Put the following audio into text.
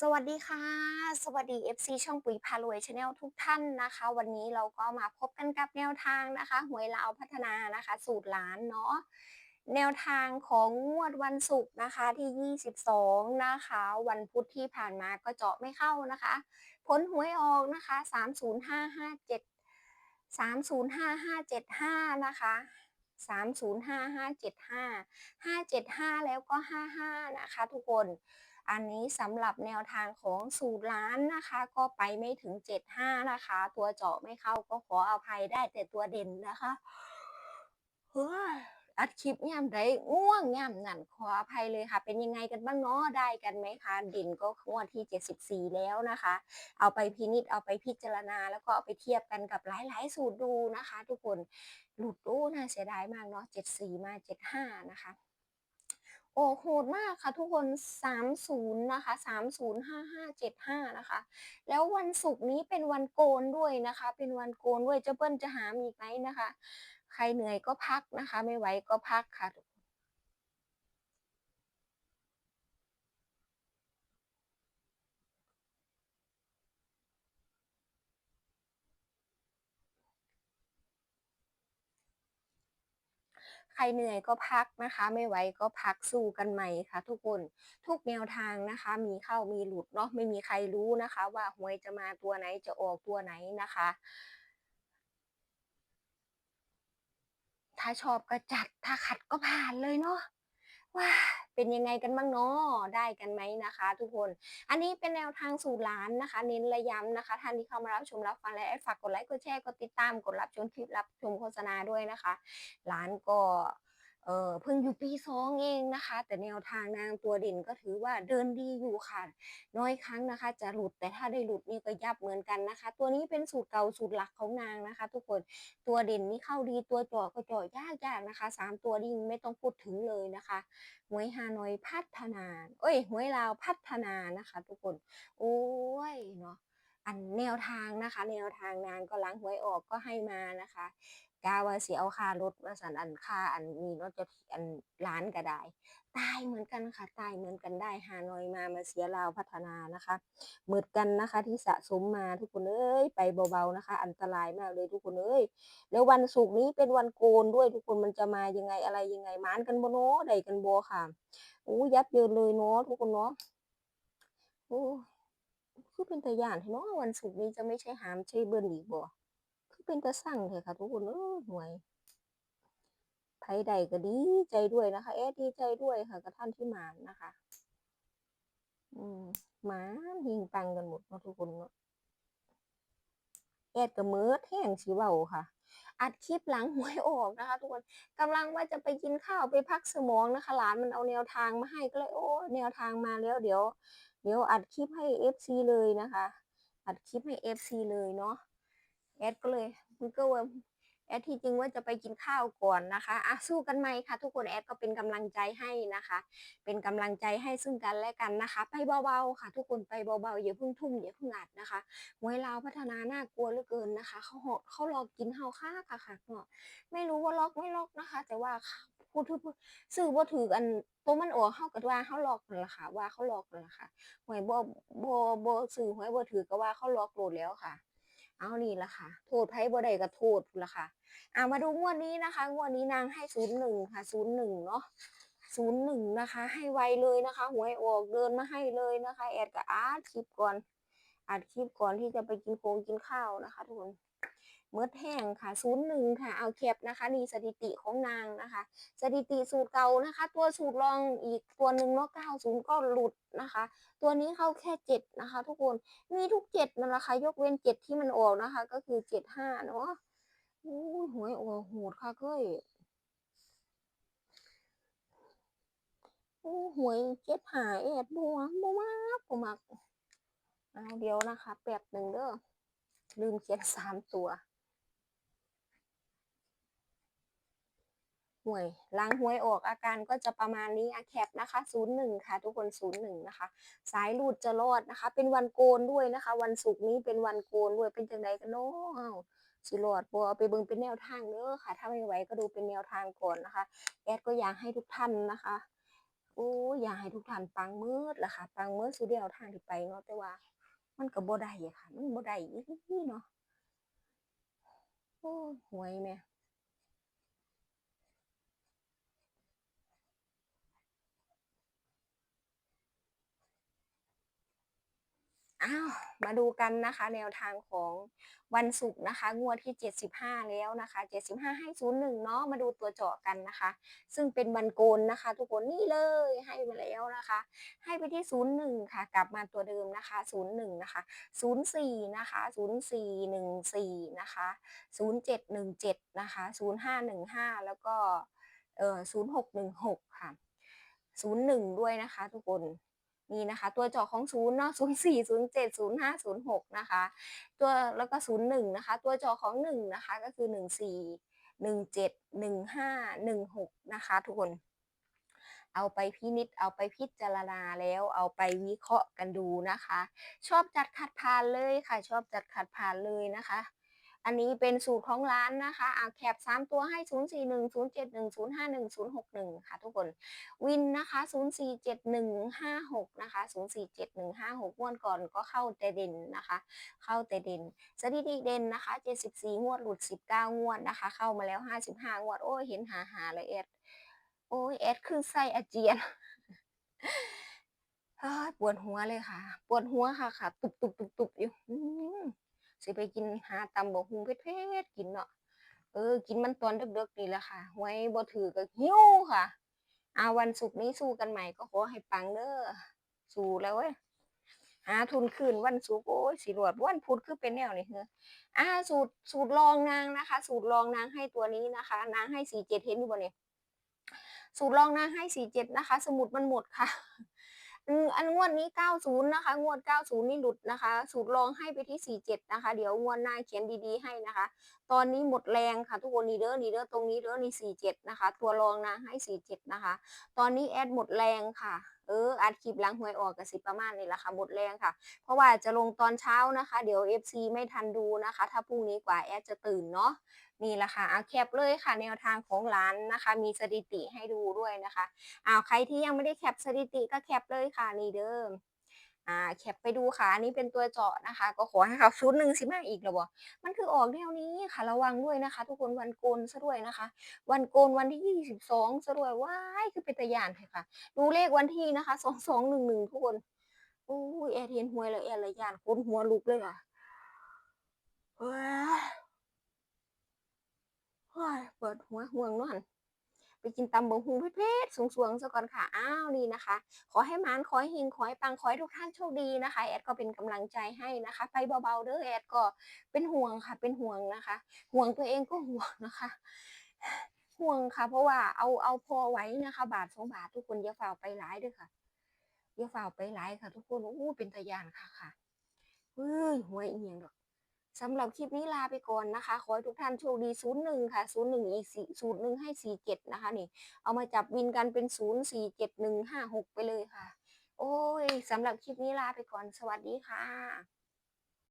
สวัสดีค่ะ สวัสดี FC ช่องปุ๋ยพารวยชาแนลทุกท่านนะคะ วันนี้เราก็มาพบกันกับแนวทางนะคะหวยลาวพัฒนานะคะ สูตรล้านเนาะแนวทางของงวดวันศุกร์นะคะที่ 22 นะคะ วันพุธที่ผ่านมาก็เจาะไม่เข้านะคะผลหวยออกนะคะ 30557 305575 นะคะ3055575 575แล้วก็55นะคะ ทุกคน อันนี้สำหรับแนวทางของสูตรล้านนะคะ ก็ไปไม่ถึง 75 นะคะ ตัวเจาะไม่เข้าก็ขออภัยได้แต่ตัวเด่นนะคะเฮ้ยอัดคลิปย่ำได้ง่วงย่ำนั่นขออภัยเลยค่ะ เป็นยังไงกันบ้างเนาะได้กันไหมคะเด่นก็งวดที่ 74 แล้วนะคะ เอาไปพินิจเอาไปพิจารณา แล้วก็เอาไปเทียบกันกับหลายๆ สูตรดูนะคะ ทุกคนหลุดโอ้น่าเสียดายมากเนาะ74 มา 75 นะคะ โอ้โหดมากค่ะ ทุกคน 30 นะคะ 305575 นะคะ แล้ววันศุกร์นี้เป็นวันโกนด้วยนะคะ เป็นวันโกนด้วยเจ้าเปิ้ลจะหามอีกไหมนะคะ ใครเหนื่อยก็พักนะคะ ไม่ไหวก็พักค่ะ ใครเหนื่อยก็พักนะคะ ไม่ไหวก็พักสู้กันใหม่ค่ะ ทุกคนทุกแนวทางนะคะ มีเข้ามีหลุดเนาะไม่มีใครรู้นะคะ ว่าหวยจะมาตัวไหนจะออกตัวไหนนะคะ ถ้าชอบก็จัดถ้าขัดก็ผ่านเลยเนาะว้า เป็นยังไงกันบ้างเนาะได้กันไหมนะคะ ทุกคน อันนี้เป็นแนวทางสู่ร้านนะคะ เน้นระย้ำนะคะท่านที่เข้ามารับชมรับฟังและฝากกดไลค์กดแชร์กดติดตามกดรับชมคลิปรับชมโฆษณาด้วยนะคะ ร้านก็ เออเพิ่งอยู่ปีสองเองนะคะ แต่แนวทางนางตัวเด่นก็ถือว่าเดินดีอยู่ค่ะ น้อยครั้งนะคะ จะหลุดแต่ถ้าได้หลุดนี่ก็ยับเหมือนกันนะคะ ตัวนี้เป็นสูตรเก่าสูตรหลักของนางนะคะ ทุกคนตัวเด่นนี่เข้าดีตัวจาะก็จาะยากยากนะคะสามตัวนี่ไม่ต้องพูดถึงเลยนะคะหวยฮานอยพัฒนา เอ้ยหวยลาวพัฒนานะคะ ทุกคนโอ้ยเนาะอันแนวทางนะคะ แนวทางนางก็ล้างหวยออกก็ให้มานะคะ กาว่าสิเอาค่ารถว่าสันอันค่าอันนี้เนาะจะอันล้านก็ได้ ตายเหมือนกันค่ะตายเหมือนกันได้ฮานอยมามาเสียลาวพัฒนานะคะเหมือนกันนะคะที่สะสมมาทุกคนเอ้ยไปเบาๆนะคะ อันตรายมากเลยทุกคนเอ้ยแล้ววันศุกร์นี้เป็นวันโกนด้วยทุกคนมันจะมายังไงอะไรยังไงมานกันบ่เนาะใดกันบ่ค่ะโอ้ยับเยินเลยเนาะทุกคนเนาะโอ้คือเป็นตาย่านเนาะวันศุกร์นี้จะไม่ใช่หามใช่เบิ้ลอีกบ่คือ เป็นตาสั่งเถอะค่ะ ทุกคนเออหวยไผใดก็ดีใจด้วยนะคะเอ๊ดีใจด้วยค่ะกับท่านที่มานนะคะ อืมหมาหิงปังกันหมดเนาะทุกคนเนาะแอดกับเมิดแห้งสิเว้าค่ะ อัดคลิปหลังหวยออกนะคะ ทุกคนกำลังว่าจะไปกินข้าวไปพักสมองนะคะหลานมันเอาแนวทางมาให้ก็เลยโอ้แนวทางมาแล้วเดี๋ยว เดี๋ยวอัดคลิปให้ FC เลยนะคะ อัดคลิปให้ FC เลยเนาะ แอดก็เลยมันก็ว่าแอดที่จริงว่าจะไปกินข้าวก่อนนะคะอะสู้กันไหมคะทุกคนแอดก็เป็นกำลังใจให้นะคะ เป็นกำลังใจให้ซึ่งกันและกันนะคะ ไปเบาๆค่ะ ทุกคนไปเบาๆอย่าเพิ่งทุ่มอย่าเพิ่งอัดนะคะหวยลาวพัฒนาน่ากลัวเหลือเกินนะคะเขาหเขาหลอกกินเฮาค่าค่ะค่ะเนาะไม่รู้ว่าล็อกไม่ล็อกนะคะ แต่ว่าพูดพูดสื่อบ่ถืออันตัวมันออกเฮาก็ว่าเฮาหลอกนั่นละค่ะ ว่าเขาหลอกนั่นละค่ะหวยบ่บ่บ่สื่อหวยบ่ถือก็ว่าเขาหลอกโลดแล้วค่ะ เอานี่ละค่ะ โทษไผบ่ได้ก็โทษละค่ะอ่ามาดูงวดนี้นะคะ งวดนี้นางให้ศูนย์หนึ่งค่ะศูนย์หนึ่งเนาะศูนย์หนึ่งนะคะ ให้ไวเลยนะคะหวยออกเดินมาให้เลยนะคะ แอดกับอาร์ตคลิปก่อนอัดคลิปก่อนที่จะไปกินโคงกินข้าวนะคะทุกคน เมื่อแห้งค่ะ01ค่ะ เอาแคปนะคะนี่สถิติของนางนะคะ สถิติสูตรเก่านะคะ ตัวสูตรรองอีกตัวหนึ่งเนาะ90ก็หลุดนะคะ ตัวนี้เข้าแค่7นะคะ ทุกคนมีทุก7นั่นแหละค่ะยกเว้น7ที่มันออกนะคะ ก็คือ75เนาะโอู้หวยออกโหดค่ะเก้ยอู้หวยเจ็ดหายแอดบัวบัวมากบัวมากเอาเดียวนะคะแป๊บหนึ่งเด้อลืมเขียนสามตัว หวยล้างหวยออกอาการก็จะประมาณนี้อะแคปนะคะ 01 ค่ะ ทุกคน 01 นะคะ สายหลุดจะรอดนะคะ เป็นวันโกนด้วยนะคะ วันศุกร์นี้เป็นวันโกนด้วยเป็นจังไดกันเนาะสิรอดบ่เอาไปเบิ่งเป็นแนวทางเด้อค่ะ ถ้าไม่ไหวก็ดูเป็นแนวทางก่อนนะคะ แอดก็อยากให้ทุกท่านนะคะโอ้อยากให้ทุกท่านปังมืดล่ะค่ะปังมืดสุดเดียวทางที่ไปเนาะแต่ว่า มันก็บ่ได้อะค่ะ มันบ่ได้อีหลีเนาะโอ้หวยแม่ อ้าวมาดูกันนะคะ แนวทางของวันศุกร์นะคะ งวดที่ 75 แล้วนะคะ 75 ให้ 01 เนาะมาดูตัวเจาะกันนะคะ ซึ่งเป็นวันโกนนะคะ ทุกคนนี่เลยให้มาแล้วนะคะ ให้ไปที่ 01 ค่ะ กลับมาตัวเดิมนะคะ 01 นะคะ 04 นะคะ 0414 นะคะ 0717 นะคะ 0515 แล้วก็เอ่อ0616 ค่ะ 01 ด้วยนะคะ ทุกคน นี่นะคะ ตัวจาะของศูนย์เนาะศูนย์สี่ศูนย์เจ็ดศูนย์ห้าศูนย์หกนะคะ ตัวแล้วก็ศูนย์หนึ่งนะคะ ตัวจาะของหนึ่งนะคะก็คือหนึ่งสี่หนึ่งเจ็ดหนึ่งห้าหนึ่งหกนะคะทุกคนเอาไปพินิจเอาไปพิจารณาแล้วเอาไปวิเคราะห์กันดูนะคะ ชอบจัดขัดผ่านเลยค่ะ ชอบจัดขัดผ่านเลยนะคะ อันนี้เป็นสูตรของร้านนะคะอ่าแคป3ตัวให้ 0 4 1 0 7 1 0 5 1 0 6 1 ค่ะทุกคน วินนะคะ 0 4 7 1 5 6 นะคะ 0 4 7 1 5 6งวดก่อนก็เข้าแต่เด่นนะคะ เข้าแต่เด่นสถิติเด่นนะคะ 74 งวดหลุด 19 งวดนะคะ เข้ามาแล้ว 55 งวด โอ้ยเห็นหาหาเลยแอดโอ้ยแอดคือไส้อาเจียนปวดหัวเลยค่ะ ปวดหัวค่ะค่ะ ตุบตุบตุบตุบอยู่ สิไปกินหาตำบกหุงเผ็ดๆกินเนาะเออ กินมันตอนเดึกๆนี่แหละค่ะหวยบ่ถือก็หิ้วค่ะอาวันศุกร์นี้สู้กันใหม่ก็ขอให้ปังเด้อสู้แล้วเว้ยหาทุนคืนวันศุกร์โอ้ยสิรวดวันพุธคือเป็นแนวนี่เฮ้ออ่าสูตรสูตรรองนางนะคะ สูตรรองนางให้ตัวนี้นะคะ นางให้สี่เจ็ดเห็นอยู่บ่เนี่ยสูตรรองนางให้สี่เจ็ดนะคะ สมุดมันหมดค่ะ อันงวดนี้ 90 นะคะ งวด 90 นี่หลุดนะคะ สูตรรองให้ไปที่ 47 นะคะ เดี๋ยวงวดหน้าเขียนดีๆให้นะคะ ตอนนี้หมดแรงค่ะทุกคนนี่เด้อนี่เด้อตรงนี้เด้อนี่ 47 นะคะ ตัวรองนะให้ 47 นะคะ ตอนนี้แอดหมดแรงค่ะเอออัดคลิปหล้างหวยออกกับสิประมาณนี้แหละค่ะหมดแรงค่ะ เพราะว่าจะลงตอนเช้านะคะ เดี๋ยว FC ไม่ทันดูนะคะ ถ้าพรุ่งนี้กว่าแอดจะตื่นเนาะ นี่แหละค่ะเอาแคปเลยค่ะแนวทางของร้านนะคะ มีสถิติให้ดูด้วยนะคะเอาใครที่ยังไม่ได้แคปสถิติก็แคปเลยค่ะนี่เดิมอ่าแคปไปดูค่ะอันนี้เป็นตัวเจาะนะคะ ก็ขอให้เขาชุดหนึ่งสิมาอีกแล้วบ่มันคือออกแนวนี้ค่ะระวังด้วยนะคะ ทุกคนวันโกนซะด้วยนะคะ วันโกนวันที่ 22ซะด้วยว้ายคือเป็นตะยานเลยค่ะ ดูเลขวันที่นะคะ2211ทุกคนโอ้ยแอร์เห็นหวยแล้วแอร์ละยานคนหัวลุกเลยค่ะ เปิดหัวห่วงนอนไปกินตำบักหุ่งเพชรสูงๆซะก่อนค่ะ อ้าวนี่นะคะ ขอให้มานขอให้เฮงขอให้ปังขอให้ทุกท่านโชคดีนะคะ แอดก็เป็นกำลังใจให้นะคะ ไปเบาๆเด้อแอดก็เป็นห่วงค่ะ เป็นห่วงนะคะ ห่วงตัวเองก็ห่วงนะคะ ห่วงค่ะ เพราะว่าเอาเอาพอไว้นะคะ บาทสองบาททุกคนอย่าฝ่าไปหลายด้อค่ะอย่าฝ่าไปหลายค่ะ ทุกคนอู้เป็นตะยานค่ะค่ะเฮ้ยหวยอีหยังดอก สำหรับคลิปนี้ลาไปก่อนนะคะ ขอให้ทุกท่านโชคดี 01 ค่ะ 01 อีกสี่ศูนย์หนึ่งให้ 47 นะคะนี่ เอามาจับวินกันเป็น 0 4 7 1 5 6 ไปเลยค่ะ โอ้ยสำหรับคลิปนี้ลาไปก่อน สวัสดีค่ะ